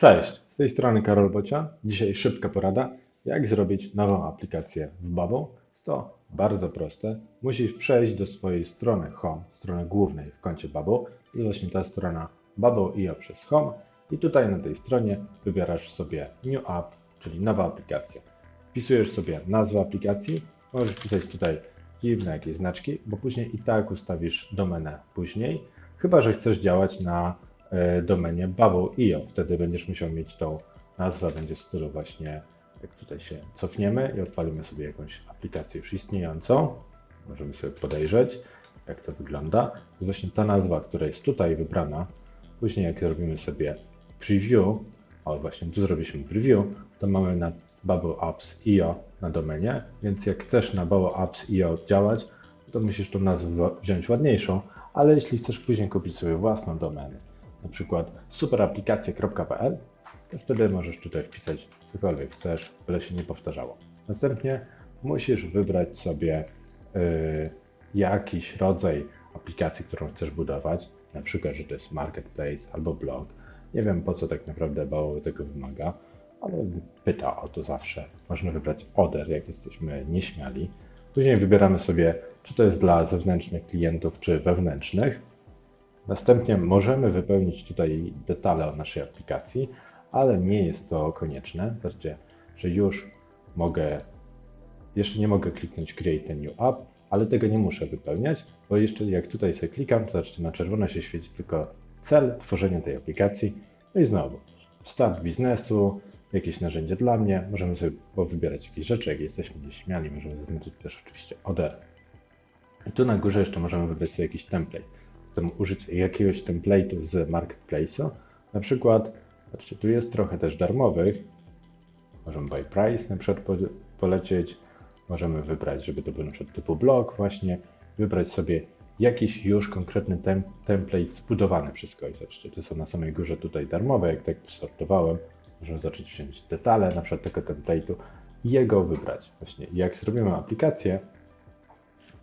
Cześć, z tej strony Karol Bocia. Dzisiaj szybka porada, jak zrobić nową aplikację w Bubble. Jest to bardzo proste. Musisz przejść do swojej strony Home, strony głównej w koncie. To jest właśnie ta strona Bubble.io przez Home. I tutaj na tej stronie wybierasz sobie New App, czyli nowa aplikacja. Wpisujesz sobie nazwę aplikacji. Możesz wpisać tutaj dziwne jakieś znaczki, bo później i tak ustawisz domenę później. Chyba, że chcesz działać na domenie Bubble.io. Wtedy będziesz musiał mieć tą nazwę, będzie w stylu właśnie, jak tutaj się cofniemy i odpalimy sobie jakąś aplikację już istniejącą. Możemy sobie podejrzeć, jak to wygląda. To właśnie ta nazwa, która jest tutaj wybrana. Później jak zrobimy sobie preview, o właśnie tu zrobiliśmy preview, to mamy na Bubble Apps.io na domenie, więc jak chcesz na Bubble Apps.io działać, to musisz tą nazwę wziąć ładniejszą, ale jeśli chcesz później kupić sobie własną domenę, na przykład superaplikacje.pl, to wtedy możesz tutaj wpisać cokolwiek chcesz, byle się nie powtarzało. Następnie musisz wybrać sobie y, jakiś rodzaj aplikacji, którą chcesz budować, na przykład, że to jest marketplace albo blog. Nie wiem po co tak naprawdę Bubble tego wymaga, ale pyta o to zawsze. Można wybrać order, jak jesteśmy nieśmiali. Później wybieramy sobie, czy to jest dla zewnętrznych klientów, czy wewnętrznych. Następnie możemy wypełnić tutaj detale o naszej aplikacji, ale nie jest to konieczne. Zobaczcie, że już mogę, jeszcze nie mogę kliknąć Create a New App, ale tego nie muszę wypełniać, bo jeszcze jak tutaj sobie klikam, to zobaczcie, na czerwono się świeci tylko cel tworzenia tej aplikacji. No i znowu, start biznesu, jakieś narzędzie dla mnie, możemy sobie wybierać jakieś rzeczy, jak jesteśmy nieśmiali, możemy zaznaczyć też oczywiście order. I tu na górze jeszcze możemy wybrać sobie jakiś template. Chcemy użyć jakiegoś template'u z marketplace'u. Na przykład, patrzcie, tu jest trochę też darmowych. Możemy by price na przykład po- polecieć. Możemy wybrać, żeby to był na przykład typu blog właśnie. Wybrać sobie jakiś już konkretny tem template zbudowany przez kogoś. Zobaczcie, to są na samej górze tutaj darmowe, jak tak sortowałem. Możemy zacząć wziąć detale na przykład tego template'u i jego wybrać. Właśnie jak zrobimy aplikację,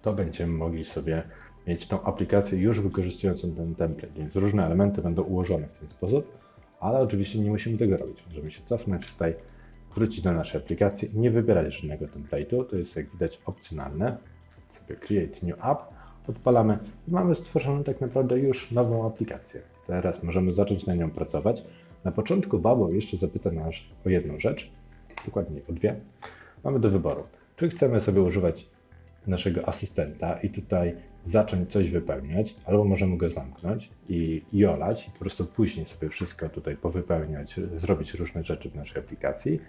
to będziemy mogli sobie mieć tą aplikację już wykorzystującą ten template, więc różne elementy będą ułożone w ten sposób, ale oczywiście nie musimy tego robić. Możemy się cofnąć tutaj, wrócić do naszej aplikacji nie wybierać żadnego template'u, to jest jak widać opcjonalne. Sobie Create New App, odpalamy i mamy stworzoną tak naprawdę już nową aplikację. Teraz możemy zacząć na nią pracować. Na początku Bubble jeszcze zapyta nas o jedną rzecz, dokładnie o dwie. Mamy do wyboru, czy chcemy sobie używać naszego asystenta i tutaj zacząć coś wypełniać, albo możemy go zamknąć i, i olać i po prostu później sobie wszystko tutaj powypełniać, zrobić różne rzeczy w naszej aplikacji.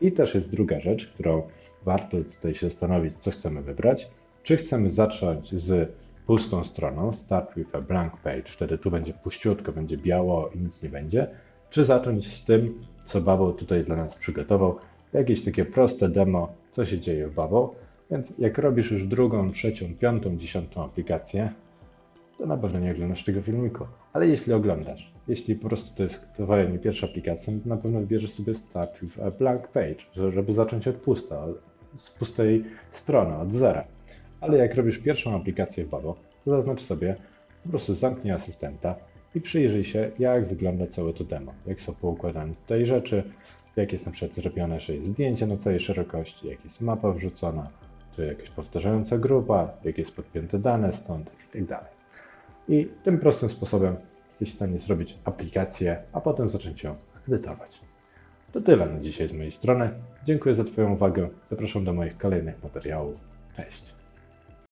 I też jest druga rzecz, którą warto tutaj się zastanowić, co chcemy wybrać. Czy chcemy zacząć z pustą stroną, start with a blank page, wtedy tu będzie puściutko, będzie biało i nic nie będzie, czy zacząć z tym, co Bubble tutaj dla nas przygotował, jakieś takie proste demo, co się dzieje w Bubble. Więc jak robisz już drugą, trzecią, piątą, dziesiątą aplikację, to na pewno nie oglądasz tego filmiku. Ale jeśli oglądasz, jeśli po prostu to jest twoja nie pierwsza aplikacja, to na pewno wybierzesz sobie Start a Blank Page, że- żeby zacząć od pusta, z pustej strony, od zera. Ale jak robisz pierwszą aplikację w Babo, to zaznacz sobie, po prostu zamknij asystenta i przyjrzyj się, jak wygląda całe to demo. Jak są poukładane tutaj rzeczy, jak jest na przykład zrobione, że jest zdjęcie na całej szerokości, jak jest mapa wrzucona, czy jakaś powtarzająca grupa, jak jest podpięte dane stąd i tak. I tym prostym sposobem jesteś w stanie zrobić aplikację, a potem zacząć ją edytować. To tyle na dzisiaj z mojej strony. Dziękuję za Twoją uwagę. Zapraszam do moich kolejnych materiałów. Cześć.